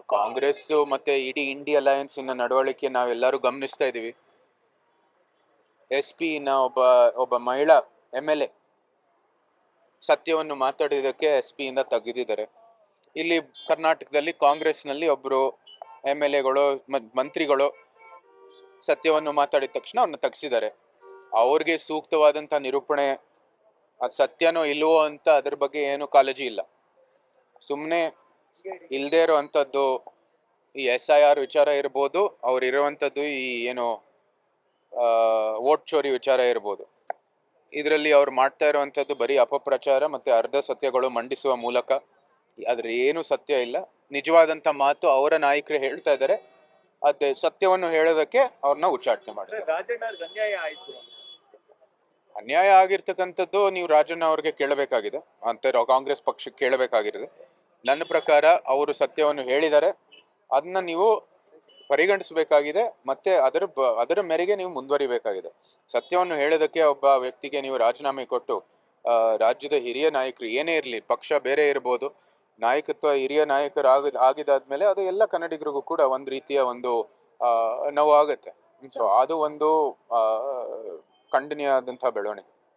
ಕಾಂಗ್ರೆಸ್ ಮತ್ತೆ ಇಡೀ ಇಂಡಿ ಅಲಯನ್ಸ್ ಇನ್ನ ನಡವಳಿಕೆ ನಾವೆಲ್ಲರೂ ಗಮನಿಸ್ತಾ ಇದೀವಿ. ಎಸ್ ಪಿ ನ ಒಬ್ಬ ಒಬ್ಬ ಮಹಿಳಾ ಎಂ ಎಲ್ ಎ ಸತ್ಯವನ್ನು ಮಾತಾಡಿದಕ್ಕೆ ಎಸ್ ಪಿ ಇಂದ ತೆಗೆದಿದ್ದಾರೆ. ಇಲ್ಲಿ ಕರ್ನಾಟಕದಲ್ಲಿ ಕಾಂಗ್ರೆಸ್ನಲ್ಲಿ ಒಬ್ಬರು ಎಂ ಎಲ್ ಎಗಳು ಮಂತ್ರಿಗಳು ಸತ್ಯವನ್ನು ಮಾತಾಡಿದ ತಕ್ಷಣ ಅವ್ರನ್ನ ತಗ್ಸಿದ್ದಾರೆ. ಅವ್ರಿಗೆ ಸೂಕ್ತವಾದಂಥ ನಿರೂಪಣೆ ಅದು ಸತ್ಯನೋ ಇಲ್ವೋ ಅಂತ ಅದ್ರ ಬಗ್ಗೆ ಏನು ಕಾಳಜಿ ಇಲ್ಲ. ಸುಮ್ಮನೆ ಇಲ್ಲದೆ ಇರುವಂಥದ್ದು ಈ ಎಸ್ ಐ ಆರ್ ವಿಚಾರ ಇರ್ಬೋದು ಅವ್ರು ಇರುವಂಥದ್ದು ಈ ಏನು ವೋಟ್ ಚೋರಿ ವಿಚಾರ ಇರ್ಬೋದು. ಇದರಲ್ಲಿ ಅವ್ರು ಮಾಡ್ತಾ ಇರುವಂಥದ್ದು ಬರೀ ಅಪಪ್ರಚಾರ ಮತ್ತು ಅರ್ಧ ಸತ್ಯಗಳು ಮಂಡಿಸುವ ಮೂಲಕ. ಅದ್ರ ಏನು ಸತ್ಯ ಇಲ್ಲ. ನಿಜವಾದಂಥ ಮಾತು ಅವರ ನಾಯಕರು ಹೇಳ್ತಾ ಇದ್ದಾರೆ. ಅದೇ ಸತ್ಯವನ್ನು ಹೇಳೋದಕ್ಕೆ ಅವ್ರನ್ನ ಉಚ್ಚಾಟನೆ ಅವ್ರಿಗೆ ಅನ್ಯಾಯ ಅನ್ಯಾಯ ಆಗಿರ್ತಕ್ಕಂಥದ್ದು ನೀವು ರಾಜಣ್ಣ ಅವ್ರಿಗೆ ಕೇಳಬೇಕಾಗಿದೆ. ಅಂತ ಕಾಂಗ್ರೆಸ್ ಪಕ್ಷಕ್ಕೆ ಕೇಳಬೇಕಾಗಿರುತ್ತೆ ನನ್ನ ಪ್ರಕಾರ ಅವರು ಸತ್ಯವನ್ನು ಹೇಳಿದ್ದಾರೆ. ಅದನ್ನ ನೀವು ಪರಿಗಣಿಸಬೇಕಾಗಿದೆ ಮತ್ತೆ ಅದರ ಅದರ ಮೇರೆಗೆ ನೀವು ಮುಂದುವರಿಬೇಕಾಗಿದೆ. ಸತ್ಯವನ್ನು ಹೇಳೋದಕ್ಕೆ ಒಬ್ಬ ವ್ಯಕ್ತಿಗೆ ನೀವು ರಾಜೀನಾಮೆ ಕೊಟ್ಟು ರಾಜ್ಯದ ಹಿರಿಯ ನಾಯಕರು ಏನೇ ಇರಲಿ ಪಕ್ಷ ಬೇರೆ ಇರ್ಬೋದು ನಾಯಕತ್ವ ಹಿರಿಯ ನಾಯಕರು ಆಗಿದ ಆಗಿದಾದ್ಮೇಲೆ ಅದು ಎಲ್ಲ ಕನ್ನಡಿಗರಿಗೂ ಕೂಡ ಒಂದು ರೀತಿಯ ಒಂದು ಆ, ನೋವು ಆಗುತ್ತೆ. ಸೊ ಅದು ಒಂದು ಆ, ಖಂಡನೀಯವಾದಂಥ ಬೆಳವಣಿಗೆ.